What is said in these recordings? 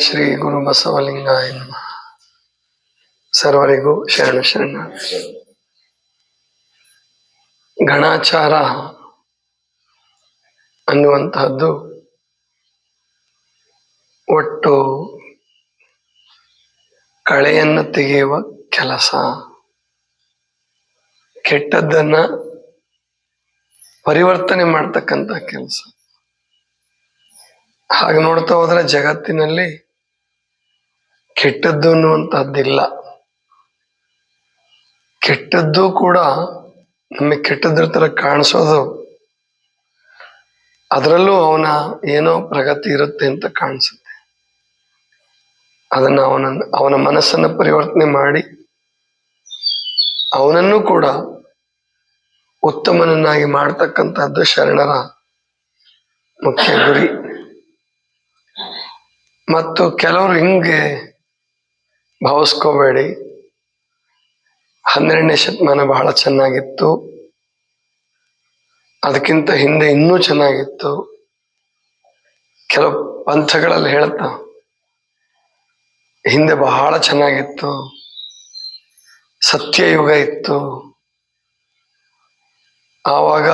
ಶ್ರೀ ಗುರು ಬಸವಲಿಂಗ ನಮಃ. ಸರ್ವರಿಗೂ ಶರಣ ಶರಣ. ಗಣಾಚಾರ ಅನ್ನುವಂತಹದ್ದು ಒಟ್ಟು ಕಳೆಯನ್ನು ತೆಗೆಯುವ ಕೆಲಸ. ಕೆಟ್ಟದ್ದನ್ನ ಪರಿವರ್ತನೆ ಮಾಡ್ತಕ್ಕಂಥ ಕೆಲಸ. ಹಾಗೆ ನೋಡ್ತಾ ಹೋದ್ರೆ ಜಗತ್ತಿನಲ್ಲಿ ಕೆಟ್ಟದ್ದು ಅನ್ನುವಂತಹದ್ದಿಲ್ಲ ಕೆಟ್ಟದ್ದು ಕೂಡ ನಮಗೆ ಕೆಟ್ಟದ್ರ ತರ ಕಾಣಿಸೋದು. ಅದರಲ್ಲೂ ಅವನ ಏನೋ ಪ್ರಗತಿ ಇರುತ್ತೆ ಅಂತ ಕಾಣಿಸುತ್ತೆ. ಅದನ್ನ ಅವನ ಅವನ ಮನಸ್ಸನ್ನ ಪರಿವರ್ತನೆ ಮಾಡಿ ಅವನನ್ನು ಕೂಡ ಉತ್ತಮನನ್ನಾಗಿ ಮಾಡ್ತಕ್ಕಂಥದ್ದು ಶರಣರ ಮುಖ್ಯ ಗುರಿ. ಮತ್ತು ಕೆಲವರು ಹಿಂಗೆ ಭಾವಿಸ್ಕೋಬೇಡಿ ಹನ್ನೆರಡನೇ ಶತಮಾನ ಬಹಳ ಚೆನ್ನಾಗಿತ್ತು. ಅದಕ್ಕಿಂತ ಹಿಂದೆ ಇನ್ನೂ ಚೆನ್ನಾಗಿತ್ತು. ಕೆಲವು ಪಂಥಗಳಲ್ಲಿ ಹೇಳ್ತಾ ಹಿಂದೆ ಬಹಳ ಚೆನ್ನಾಗಿತ್ತು. ಸತ್ಯಯುಗ ಇತ್ತು. ಆವಾಗ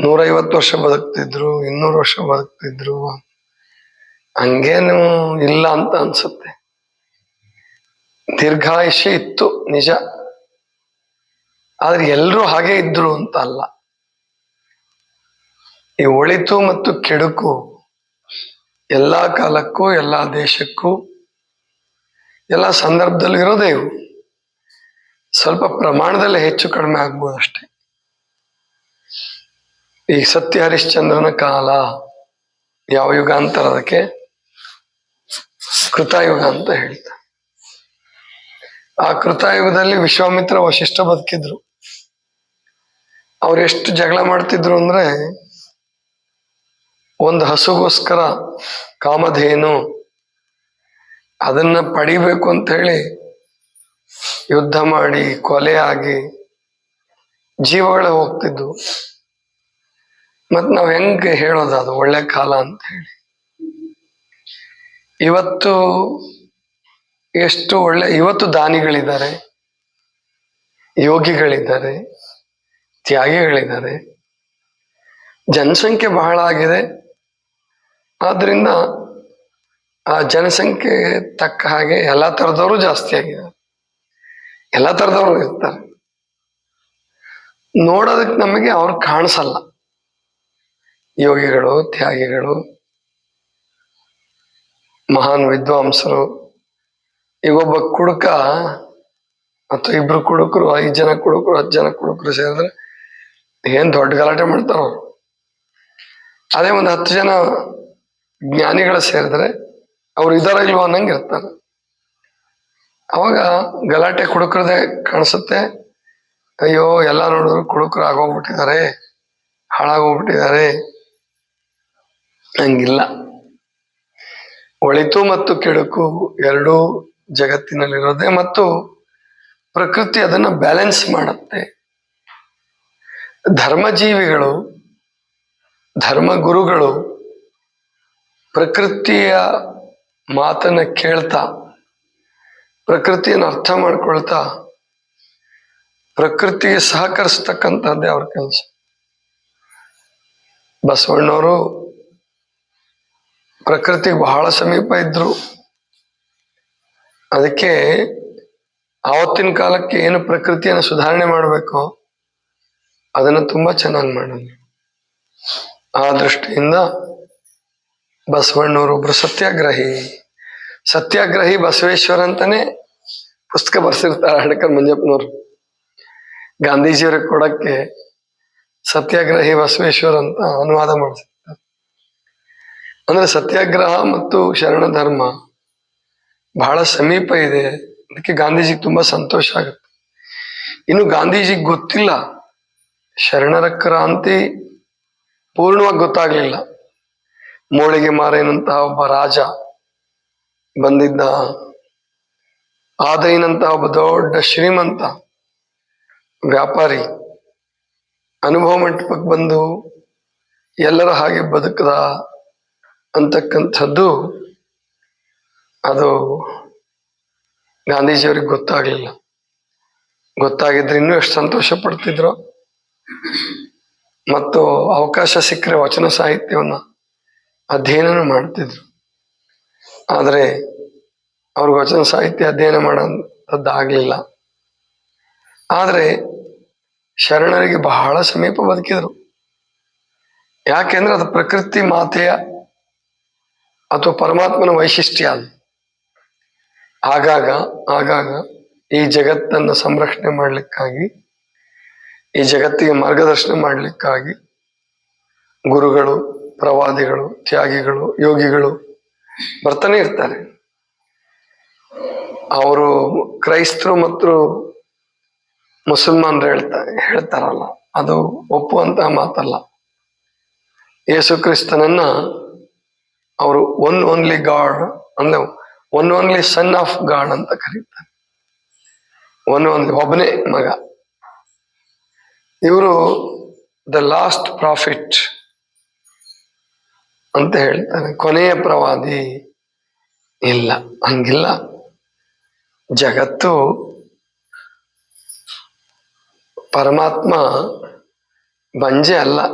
ನೂರೈವತ್ತು ವರ್ಷ ಬದುಕ್ತಿದ್ರು, ಇನ್ನೂರು ವರ್ಷ ಬದುಕ್ತಿದ್ರು. ಹಂಗೇನು ಇಲ್ಲ ಅಂತ ಅನ್ಸುತ್ತೆ. ದೀರ್ಘಾಯುಷ್ಯ ಇತ್ತು, ನಿಜ. ಆದ್ರೆ ಎಲ್ಲರೂ ಹಾಗೆ ಇದ್ರು ಅಂತ ಅಲ್ಲ. ಈ ಒಳಿತು ಮತ್ತು ಕೆಡುಕು ಎಲ್ಲಾ ಕಾಲಕ್ಕೂ, ಎಲ್ಲಾ ದೇಶಕ್ಕೂ, ಎಲ್ಲ ಸಂದರ್ಭದಲ್ಲೂ ಇರೋದೇ ಇವು. ಸ್ವಲ್ಪ ಪ್ರಮಾಣದಲ್ಲಿ ಹೆಚ್ಚು ಕಡಿಮೆ ಆಗ್ಬೋದು ಅಷ್ಟೇ. ಈ ಸತ್ಯ ಹರಿಶ್ಚಂದ್ರನ ಕಾಲ, ಯಾವ ಯುಗ ಅಂತಾರ ಅದಕ್ಕೆ ಕೃತಯುಗ ಅಂತ ಹೇಳ್ತಾರೆ. ಆ ಕೃತಾಯುಗದಲ್ಲಿ ವಿಶ್ವಾಮಿತ್ರ ವಶಿಷ್ಠ ಬದುಕಿದ್ರು. ಅವ್ರು ಎಷ್ಟು ಜಗಳ ಮಾಡ್ತಿದ್ರು ಅಂದ್ರೆ ಒಂದು ಹಸುಗೋಸ್ಕರ ಕಾಮಧೇನು ಅದನ್ನ ಪಡಿಬೇಕು ಅಂತ ಹೇಳಿ ಯುದ್ಧ ಮಾಡಿ ಕೊಲೆ ಆಗಿ ಜೀವಗಳ ಹೋಗ್ತಿದ್ವು. ಮತ್ ನಾವ್ ಹೆಂಗ್ ಹೇಳೋದು ಅದು ಒಳ್ಳೆ ಕಾಲ ಅಂತ ಹೇಳಿ. ಇವತ್ತು ಎಷ್ಟು ಒಳ್ಳೆ, ಇವತ್ತು ದಾನಿಗಳಿದ್ದಾರೆ, ಯೋಗಿಗಳಿದ್ದಾರೆ, ತ್ಯಾಗಿಗಳಿದ್ದಾರೆ. ಜನಸಂಖ್ಯೆ ಬಹಳ ಆಗಿದೆ. ಆದ್ರಿಂದ ಆ ಜನಸಂಖ್ಯೆ ತಕ್ಕ ಹಾಗೆ ಎಲ್ಲಾ ತರದವರು ಜಾಸ್ತಿ ಆಗಿದ್ದಾರೆ. ಎಲ್ಲಾ ತರದವರು ಇರ್ತಾರೆ. ನೋಡೋದಕ್ಕೆ ನಮಗೆ ಅವ್ರು ಕಾಣಿಸಲ್ಲ. ಯೋಗಿಗಳು, ತ್ಯಾಗಿಗಳು, ಮಹಾನ್ ವಿದ್ವಾಂಸರು ಈಗ ಒಬ್ಬ ಕುಡುಕ ಅಥವಾ ಇಬ್ರು ಕುಡುಕರು, ಐದ್ ಜನ ಕುಡುಕರು ಹತ್ತು ಜನ ಕುಡುಕರು ಸೇರಿದ್ರೆ ಏನ್ ದೊಡ್ಡ ಗಲಾಟೆ ಮಾಡ್ತಾರ ಅದೇ ಒಂದು ಹತ್ತು ಜನ ಜ್ಞಾನಿಗಳು ಸೇರಿದ್ರೆ ಅವ್ರು ಇದಾರ ಇಲ್ವೋ ಅನ್ನಂಗೆ ಇರ್ತಾರೆ. ಅವಾಗ ಗಲಾಟೆ ಕುಡುಕರದೇ ಕಾಣಿಸುತ್ತೆ. ಅಯ್ಯೋ, ಎಲ್ಲ ನೋಡಿದ್ರು ಕುಡುಕರು ಆಗೋಗ್ಬಿಟ್ಟಿದ್ದಾರೆ, ಹಾಳಾಗೋಗ್ಬಿಟ್ಟಿದ್ದಾರೆ. ಹಂಗಿಲ್ಲ. ಒಳಿತು ಮತ್ತು ಕೆಡುಕು ಎರಡೂ ಜಗತ್ತಿನಲ್ಲಿರೋದೆ ಮತ್ತು ಪ್ರಕೃತಿ ಅದನ್ನ ಬ್ಯಾಲೆನ್ಸ್ ಮಾಡುತ್ತೆ. ಧರ್ಮಜೀವಿಗಳು, ಧರ್ಮಗುರುಗಳು ಪ್ರಕೃತಿಯ ಮಾತನ್ನ ಕೇಳ್ತಾ, ಪ್ರಕೃತಿಯನ್ನು ಅರ್ಥ ಮಾಡ್ಕೊಳ್ತಾ, ಪ್ರಕೃತಿಗೆ ಸಹಕರಿಸ್ತಕ್ಕಂಥದ್ದೇ ಅವ್ರ ಕೆಲಸ. ಬಸವಣ್ಣವರು ಪ್ರಕೃತಿಗೆ ಬಹಳ ಸಮೀಪ ಇದ್ರು. ಅದಕ್ಕೆ ಆವತ್ತಿನ ಕಾಲಕ್ಕೆ ಏನು ಪ್ರಕೃತಿಯನ್ನು ಸುಧಾರಣೆ ಮಾಡಬೇಕು ಅದನ್ನು ತುಂಬಾ ಚೆನ್ನಾಗಿ ಮಾಡಿದ್ರು ಆ ದೃಷ್ಟಿಯಿಂದ ಬಸವಣ್ಣವರು ಒಬ್ರು ಸತ್ಯಾಗ್ರಹಿ. ಸತ್ಯಾಗ್ರಹಿ ಬಸವೇಶ್ವರ ಅಂತಾನೆ ಪುಸ್ತಕ ಬರ್ಸಿರ್ತಾರೆ ಹಡಕರ್ ಮಂಜಪ್ಪನವರು. ಗಾಂಧೀಜಿಯವ್ರಿಗೆ ಕೊಡಕ್ಕೆ ಸತ್ಯಾಗ್ರಹಿ ಬಸವೇಶ್ವರ ಅಂತ ಅನುವಾದ ಮಾಡಿಸಿರ್ತಾರೆ. ಅಂದ್ರೆ ಸತ್ಯಾಗ್ರಹ ಮತ್ತು ಶರಣ ಧರ್ಮ ಬಹಳ ಸಮೀಪ ಇದೆ. ಅದಕ್ಕೆ ಗಾಂಧೀಜಿಗೆ ತುಂಬಾ ಸಂತೋಷ ಆಗುತ್ತೆ. ಇನ್ನು ಗಾಂಧೀಜಿಗೆ ಗೊತ್ತಿಲ್ಲ. ಶರಣರ ಕ್ರಾಂತಿ ಪೂರ್ಣವಾಗಿ ಗೊತ್ತಾಗ್ಲಿಲ್ಲ. ಮೋಳಿಗೆ ಮಾರೇನಂತಹ ಒಬ್ಬ ರಾಜ ಬಂದಿದ್ದ ಆದೈನಂತಹ ಒಬ್ಬ ದೊಡ್ಡ ಶ್ರೀಮಂತ ವ್ಯಾಪಾರಿ ಅನುಭವ ಮಂಟಪಕ್ಕೆ ಬಂದು ಎಲ್ಲರ ಹಾಗೆ ಬದುಕದ ಅಂತಕ್ಕಂಥದ್ದು ಅದು ಗಾಂಧೀಜಿಯವ್ರಿಗೆ ಗೊತ್ತಾಗ್ಲಿಲ್ಲ. ಗೊತ್ತಾಗಿದ್ರೆ ಇನ್ನೂ ಎಷ್ಟು ಸಂತೋಷ ಪಡ್ತಿದ್ರು. ಮತ್ತು ಅವಕಾಶ ಸಿಕ್ಕರೆ ವಚನ ಸಾಹಿತ್ಯವನ್ನು ಅಧ್ಯಯನ ಮಾಡ್ತಿದ್ರು. ಆದರೆ ಅವ್ರಿಗೆ ವಚನ ಸಾಹಿತ್ಯ ಅಧ್ಯಯನ ಮಾಡೋಂಥದ್ದಾಗಲಿಲ್ಲ ಆದರೆ ಶರಣರಿಗೆ ಬಹಳ ಸಮೀಪ ಬದುಕಿದ್ರು. ಯಾಕೆಂದ್ರೆ ಅದು ಪ್ರಕೃತಿ ಮಾತೆಯ ಅಥವಾ ಪರಮಾತ್ಮನ ವೈಶಿಷ್ಟ್ಯ ಅದು ಆಗಾಗ ಆಗಾಗ ಈ ಜಗತ್ತನ್ನು ಸಂರಕ್ಷಣೆ ಮಾಡಲಿಕ್ಕಾಗಿ, ಈ ಜಗತ್ತಿಗೆ ಮಾರ್ಗದರ್ಶನ ಮಾಡಲಿಕ್ಕಾಗಿ ಗುರುಗಳು, ಪ್ರವಾದಿಗಳು, ತ್ಯಾಗಿಗಳು, ಯೋಗಿಗಳು ಬರ್ತಾನೆ ಇರ್ತಾರೆ. ಅವರು ಕ್ರೈಸ್ತರು ಮತ್ತು ಮುಸಲ್ಮಾನರು ಹೇಳ್ತಾ, ಹೇಳ್ತಾರಲ್ಲ, ಅದು ಒಪ್ಪುವಂತಹ ಮಾತಲ್ಲ. ಯೇಸು ಕ್ರಿಸ್ತನನ್ನ ಅವರು ಒನ್ ಓನ್ಲಿ ಗಾಡ್ ಅಂದ್ರೆ one only son of God ಅಂತ ಕರೀತಾರೆ. ಒನ್ ಓನ್ಲಿ ಒಬ್ಬನೇ ಮಗ. ಇವರು ದ ಲಾಸ್ಟ್ ಪ್ರಾಫಿಟ್ ಅಂತ ಹೇಳ್ತಾರೆ. ಕೊನೆಯ ಪ್ರವಾದಿ ಇಲ್ಲ, ಹಂಗಿಲ್ಲ. ಜಗತ್ತು ಪರಮಾತ್ಮ ಬಂಜೆ ಅಲ್ಲ,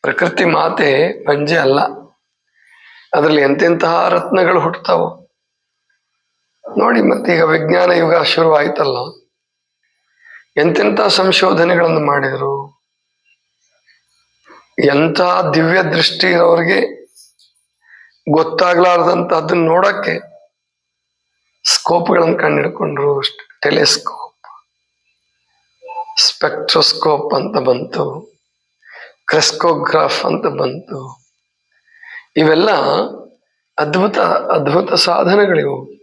ಪ್ರಕೃತಿ ಮಾತೆ ಬಂಜೆ ಅಲ್ಲ. ಅದರಲ್ಲಿ ಎಂತೆಂತಹ ರತ್ನಗಳು ಹುಟ್ಟುತ್ತಾವ? ನೋಡಿ ಮತ್ತೀಗ ವಿಜ್ಞಾನ ಯುಗ ಶುರು ಆಯ್ತಲ್ಲ ಎಂತೆಂಥ ಸಂಶೋಧನೆಗಳನ್ನು ಮಾಡಿದರು? ಎಂಥ ದಿವ್ಯ ದೃಷ್ಟಿ ಇರೋರಿಗೆ ಗೊತ್ತಾಗ್ಲಾರ್ದಂತ ಅದನ್ನ ನೋಡಕ್ಕೆ ಸ್ಕೋಪ್ಗಳನ್ನು ಕಂಡಿಡ್ಕೊಂಡ್ರು ಟೆಲಿಸ್ಕೋಪ್, ಸ್ಪೆಕ್ಟ್ರೋಸ್ಕೋಪ್ ಅಂತ ಬಂತು, ಕ್ರೆಸ್ಕೋಗ್ರಾಫ್ ಅಂತ ಬಂತು. ಇವೆಲ್ಲ ಅದ್ಭುತ ಅದ್ಭುತ ಸಾಧನಗಳಿವು.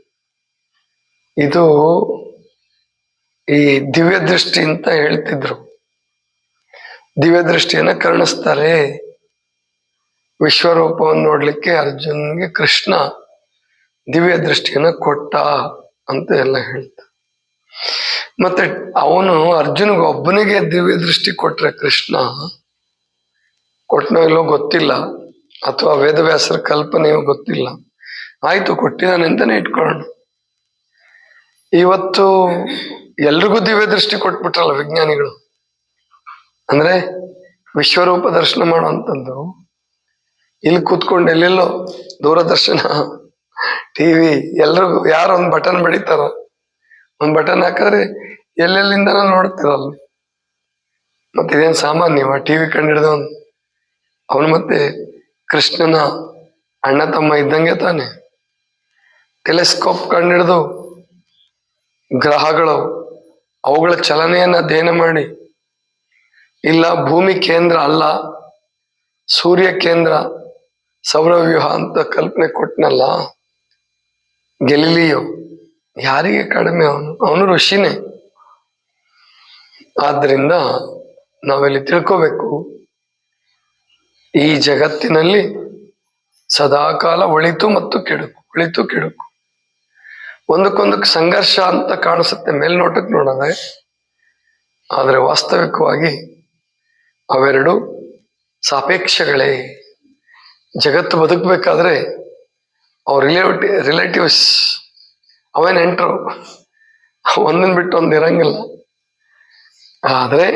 ಇದು ಈ ದಿವ್ಯ ದೃಷ್ಟಿ ಅಂತ ಹೇಳ್ತಿದ್ರು. ದಿವ್ಯ ದೃಷ್ಟಿಯನ್ನ ಕರುಣಿಸ್ತಾರೆ. ವಿಶ್ವರೂಪವನ್ನು ನೋಡ್ಲಿಕ್ಕೆ ಅರ್ಜುನ್ಗೆ ಕೃಷ್ಣ ದಿವ್ಯ ದೃಷ್ಟಿಯನ್ನ ಕೊಟ್ಟ ಅಂತ ಎಲ್ಲ ಹೇಳ್ತಾರೆ. ಮತ್ತೆ ಅವನು ಅರ್ಜುನ್ಗೆ ಒಬ್ಬನಿಗೆ ದಿವ್ಯ ದೃಷ್ಟಿ ಕೊಟ್ರೆ ಕೃಷ್ಣ ಕೊಟ್ಟನೋ ಇಲ್ಲೋ ಗೊತ್ತಿಲ್ಲ, ಅಥವಾ ವೇದವ್ಯಾಸರ ಕಲ್ಪನೆಯೋ ಗೊತ್ತಿಲ್ಲ. ಆಯ್ತು, ಕೊಟ್ಟಿದ್ದಾನೆ ಅಂತಾನೆ ಇಟ್ಕೊಳ್ಳೋಣ. ಇವತ್ತು ಎಲ್ರಿಗೂ ದಿವ್ಯ ದೃಷ್ಟಿ ಕೊಟ್ಬಿಟ್ರಲ್ಲ ವಿಜ್ಞಾನಿಗಳು. ಅಂದ್ರೆ ವಿಶ್ವರೂಪ ದರ್ಶನ ಮಾಡುವಂಥದ್ದು. ಇಲ್ಲಿ ಕೂತ್ಕೊಂಡು ಎಲ್ಲೆಲ್ಲೋ ದೂರದರ್ಶನ, ಟಿವಿ, ಎಲ್ರಿಗೂ ಯಾರು ಒಂದು ಬಟನ್ ಬಡಿತಾರ, ಒಂದು ಬಟನ್ ಹಾಕಿದ್ರೆ ಎಲ್ಲೆಲ್ಲಿಂದ ನೋಡ್ತಿರಲ್ಲ. ಮತ್ತೆ ಇದೇನು ಸಾಮಾನ್ಯವ ಟಿವಿ ಕಂಡಿಡ್ದವನು ಅವನು ಮತ್ತೆ ಕೃಷ್ಣನ ಅಣ್ಣ ತಮ್ಮ ಇದ್ದಂಗೆ ತಾನೆ. ಟೆಲಿಸ್ಕೋಪ್ ಕಂಡಿಡ್ದು ಗ್ರಹಗಳು, ಅವುಗಳ ಚಲನೆಯನ್ನ ಅಧ್ಯಯನ ಮಾಡಿ. ಇಲ್ಲ, ಭೂಮಿ ಕೇಂದ್ರ ಅಲ್ಲ, ಸೂರ್ಯ ಕೇಂದ್ರ ಸೌರವ್ಯೂಹ ಅಂತ ಕಲ್ಪನೆ ಕೊಟ್ಟನಲ್ಲ ಗೆಲಿಲಿಯೋ, ಯಾರಿಗೆ ಕಡಿಮೆ ಅವನು? ಅವನು ಋಷಿನೇ. ಆದ್ದರಿಂದ ನಾವೆಲ್ಲಿ ತಿಳ್ಕೋಬೇಕು, ಈ ಜಗತ್ತಿನಲ್ಲಿ ಸದಾಕಾಲ ಒಳಿತು ಮತ್ತು ಕೆಡುಕು, ಒಳಿತು ಕೆಡುಕು. ಒಂದಕ್ಕೊಂದಕ್ಕೆ ಸಂಘರ್ಷ ಅಂತ ಕಾಣಿಸುತ್ತೆ ಮೇಲ್ನೋಟಕ್ಕೆ ನೋಡಿದ್ರೆ. ಆದರೆ ವಾಸ್ತವಿಕವಾಗಿ ಅವೆರಡು ಸಾಪೇಕ್ಷಗಳೇ. ಜಗತ್ತು ಬದುಕಬೇಕಾದ್ರೆ ಅವ್ರ ರಿಲೇಟಿ ರಿಲೇಟಿವ್ಸ್ ಅವೇ ನೆಂಟರು ಒಂದನ್ನು ಬಿಟ್ಟು ಒಂದು ಇರಂಗಿಲ್ಲ. ಆದ್ರೆ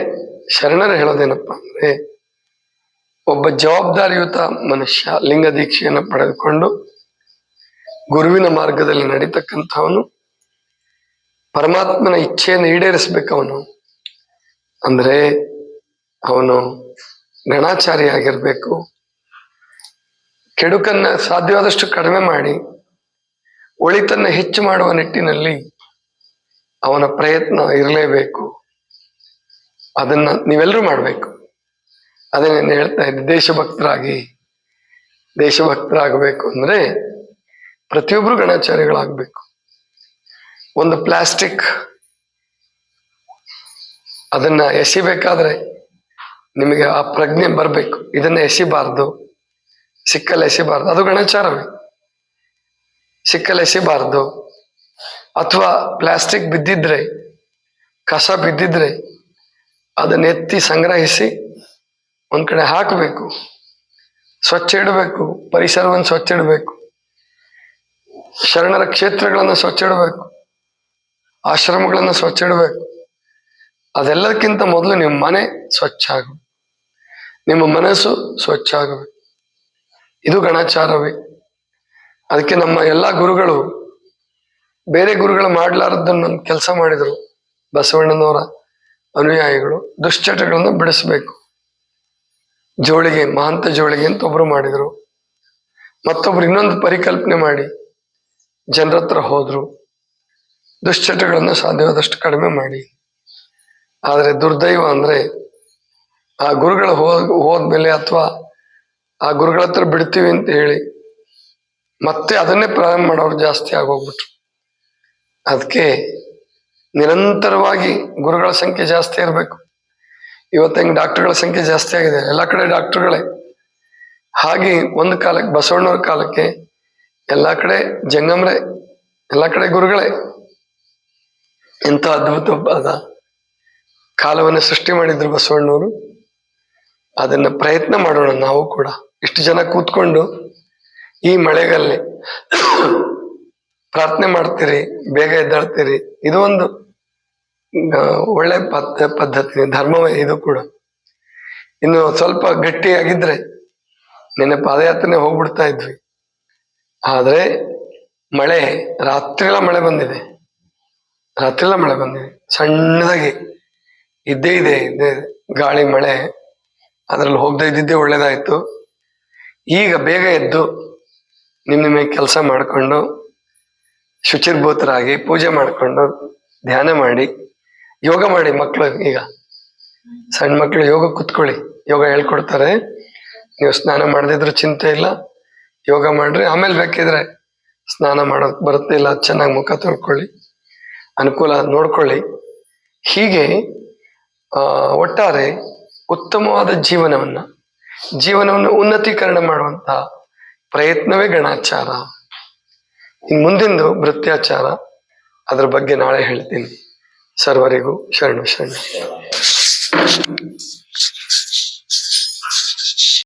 ಶರಣರು ಹೇಳೋದೇನಪ್ಪ ಅಂದ್ರೆ, ಒಬ್ಬ ಜವಾಬ್ದಾರಿಯುತ ಮನುಷ್ಯ ಲಿಂಗ ದೀಕ್ಷೆಯನ್ನು ಪಡೆದುಕೊಂಡು ಗುರುವಿನ ಮಾರ್ಗದಲ್ಲಿ ನಡೀತಕ್ಕಂಥವನು, ಪರಮಾತ್ಮನ ಇಚ್ಛೆಯನ್ನು ಈಡೇರಿಸ್ಬೇಕವನು. ಅಂದ್ರೆ ಅವನು ಗಣಾಚಾರಿ ಆಗಿರ್ಬೇಕು, ಕೆಡುಕನ್ನ ಸಾಧ್ಯವಾದಷ್ಟು ಕಡಿಮೆ ಮಾಡಿ, ಒಳಿತನ್ನ ಹೆಚ್ಚು ಮಾಡುವ ನಿಟ್ಟಿನಲ್ಲಿ ಅವನ ಪ್ರಯತ್ನ ಇರಲೇಬೇಕು. ಅದನ್ನ ನೀವೆಲ್ಲರೂ ಮಾಡಬೇಕು. ಅದನ್ನೇನು ನಾನು ಹೇಳ್ತಾ ಇದ್ದೆ, ದೇಶಭಕ್ತರಾಗಿ, ದೇಶಭಕ್ತರಾಗಬೇಕು ಅಂದ್ರೆ ಪ್ರತಿಯೊಬ್ರು ಗಣಾಚಾರಿಗಳಾಗಬೇಕು ಒಂದು ಪ್ಲಾಸ್ಟಿಕ್ ಅದನ್ನ ಎಸಿಬೇಕಾದ್ರೆ ನಿಮಗೆ ಆ ಪ್ರಜ್ಞೆ ಬರಬೇಕು. ಇದನ್ನ ಎಸಿಬಾರ್ದು. ಸಿಕ್ಕಲ್ಲಿ ಎಸಿಬಾರ್ದು. ಅದು ಗಣಾಚಾರವೇ. ಸಿಕ್ಕಲ್ಲಿ ಎಸಿಬಾರ್ದು. ಅಥವಾ ಪ್ಲಾಸ್ಟಿಕ್ ಬಿದ್ದಿದ್ರೆ, ಕಸ ಬಿದ್ದಿದ್ರೆ ಅದನ್ನ ಎತ್ತಿ ಸಂಗ್ರಹಿಸಿ ಒಂದ್ ಕಡೆ ಹಾಕಬೇಕು. ಸ್ವಚ್ಛ ಇಡಬೇಕು. ಪರಿಸರವನ್ನು ಸ್ವಚ್ಛ ಇಡಬೇಕು. ಶರಣರ ಕ್ಷೇತ್ರಗಳನ್ನು ಸ್ವಚ್ಛ ಇಡಬೇಕು. ಆಶ್ರಮಗಳನ್ನು ಸ್ವಚ್ಛ ಇಡಬೇಕು. ಅದೆಲ್ಲದಕ್ಕಿಂತ ಮೊದಲು ನಿಮ್ಮ ಮನೆ ಸ್ವಚ್ಛ ಆಗಬೇಕು. ನಿಮ್ಮ ಮನಸ್ಸು ಸ್ವಚ್ಛ ಆಗಬೇಕು. ಇದು ಗಣಾಚಾರವೇ. ಅದಕ್ಕೆ ನಮ್ಮ ಎಲ್ಲ ಗುರುಗಳು ಬೇರೆ ಗುರುಗಳು ಮಾಡಲಾರದನ್ನು ಕೆಲಸ ಮಾಡಿದರು. ಬಸವಣ್ಣನವರ ಅನುಯಾಯಿಗಳು ದುಶ್ಚಟಗಳನ್ನು ಬಿಡಿಸಬೇಕು. ಜೋಳಿಗೆ, ಮಹಾಂತ ಜೋಳಿಗೆ ಅಂತ ಒಬ್ರು ಮಾಡಿದರು. ಮತ್ತೊಬ್ರು ಇನ್ನೊಂದು ಪರಿಕಲ್ಪನೆ ಮಾಡಿ. ಜನರ ಹತ್ರ ಹೋದ್ರು, ದುಶ್ಚಟಗಳನ್ನು ಸಾಧ್ಯವಾದಷ್ಟು ಕಡಿಮೆ ಮಾಡಿ. ಆದರೆ ದುರ್ದೈವ ಅಂದ್ರೆ ಆ ಗುರುಗಳು ಹೋದ ಹೋದ್ಮೇಲೆ ಅಥವಾ ಆ ಗುರುಗಳ ಹತ್ರ ಬಿಡ್ತೀವಿ ಅಂತ ಹೇಳಿ ಮತ್ತೆ ಅದನ್ನೇ ಪ್ರಾರಂಭ ಮಾಡೋರು ಜಾಸ್ತಿ ಆಗೋಗ್ಬಿಟ್ರು. ಅದಕ್ಕೆ ನಿರಂತರವಾಗಿ ಗುರುಗಳ ಸಂಖ್ಯೆ ಜಾಸ್ತಿ ಇರಬೇಕು. ಇವತ್ತು ಹೆಂಗೆ ಡಾಕ್ಟರ್ಗಳ ಸಂಖ್ಯೆ ಜಾಸ್ತಿ ಆಗಿದೆ. ಎಲ್ಲ ಕಡೆ ಡಾಕ್ಟರ್ಗಳೇ. ಹಾಗೆ ಒಂದು ಕಾಲಕ್ಕೆ, ಬಸವಣ್ಣವ್ರ ಕಾಲಕ್ಕೆ ಎಲ್ಲ ಕಡೆ ಜಂಗಮ್ರೆ, ಎಲ್ಲ ಕಡೆ ಗುರುಗಳೇ. ಎಂತ ಅದ್ಭುತವಾದ ಕಾಲವನ್ನು ಸೃಷ್ಟಿ ಮಾಡಿದ್ರು ಬಸವಣ್ಣವರು. ಅದನ್ನ ಪ್ರಯತ್ನ ಮಾಡೋಣ ನಾವು ಕೂಡ. ಇಷ್ಟು ಜನ ಕೂತ್ಕೊಂಡು ಈ ಮಳೆಗಲ್ಲಿ ಪ್ರಾರ್ಥನೆ ಮಾಡ್ತೀರಿ, ಬೇಗ ಎದ್ದಾಳ್ತೀರಿ. ಇದು ಒಂದು ಒಳ್ಳೆ ಪದ್ಧ, ಪದ್ಧತಿ, ಧರ್ಮವೇ ಇದು ಕೂಡ. ಇನ್ನು ಸ್ವಲ್ಪ ಗಟ್ಟಿಯಾಗಿದ್ರೆ ನಿನ್ನೆ ಪಾದಯಾತ್ರೆ ಹೋಗ್ಬಿಡ್ತಾ ಇದ್ವಿ. ಆದ್ರೆ ಮಳೆ, ರಾತ್ರಿಯೆಲ್ಲ ಮಳೆ ಬಂದಿದೆ. ರಾತ್ರಿಯೆಲ್ಲ ಮಳೆ ಬಂದಿದೆ. ಸಣ್ಣದಾಗಿ ಇದ್ದೇ ಇದೆ ಇದ್ದೇ ಇದೆ. ಗಾಳಿ, ಮಳೆ, ಅದ್ರಲ್ಲಿ ಹೋಗದೆ ಇದ್ದಿದ್ದೇ ಒಳ್ಳೇದಾಯ್ತು. ಈಗ ಬೇಗ ಎದ್ದು ನಿಮ್ಮ ನಿಮಗೆ ಕೆಲಸ ಮಾಡಿಕೊಂಡು ಶುಚಿರ್ಭೂತರಾಗಿ ಪೂಜೆ ಮಾಡಿಕೊಂಡು ಧ್ಯಾನ ಮಾಡಿ, ಯೋಗ ಮಾಡಿ ಮಕ್ಕಳು ಈಗ. ಸಣ್ಣ ಮಕ್ಕಳು ಯೋಗ ಕುತ್ಕೊಳ್ಳಿ. ಯೋಗ ಹೇಳ್ಕೊಡ್ತಾರೆ. ನೀವು ಸ್ನಾನ ಮಾಡದಿದ್ರೂ ಚಿಂತೆ ಇಲ್ಲ. ಯೋಗ ಮಾಡ್ರಿ. ಆಮೇಲೆ ಬೇಕಿದ್ರೆ ಸ್ನಾನ ಮಾಡೋಕ್ ಬರುತ್ತೆ, ಇಲ್ಲ ಚೆನ್ನಾಗಿ ಮುಖ ತೊಳ್ಕೊಳ್ಳಿ. ಅನುಕೂಲ ನೋಡ್ಕೊಳ್ಳಿ. ಹೀಗೆ ಒಟ್ಟಾರೆ ಉತ್ತಮವಾದ ಜೀವನವನ್ನ, ಜೀವನವನ್ನು ಉನ್ನತೀಕರಣ ಮಾಡುವಂತ ಪ್ರಯತ್ನವೇ ಗಣಾಚಾರ. ಇನ್ ಮುಂದಿಂದು ಭೃತ್ಯಾಚಾರ ಅದ್ರ ಬಗ್ಗೆ ನಾಳೆ ಹೇಳ್ತೀನಿ. ಸರ್ವರಿಗೂ ಶರಣು ಶರಣ.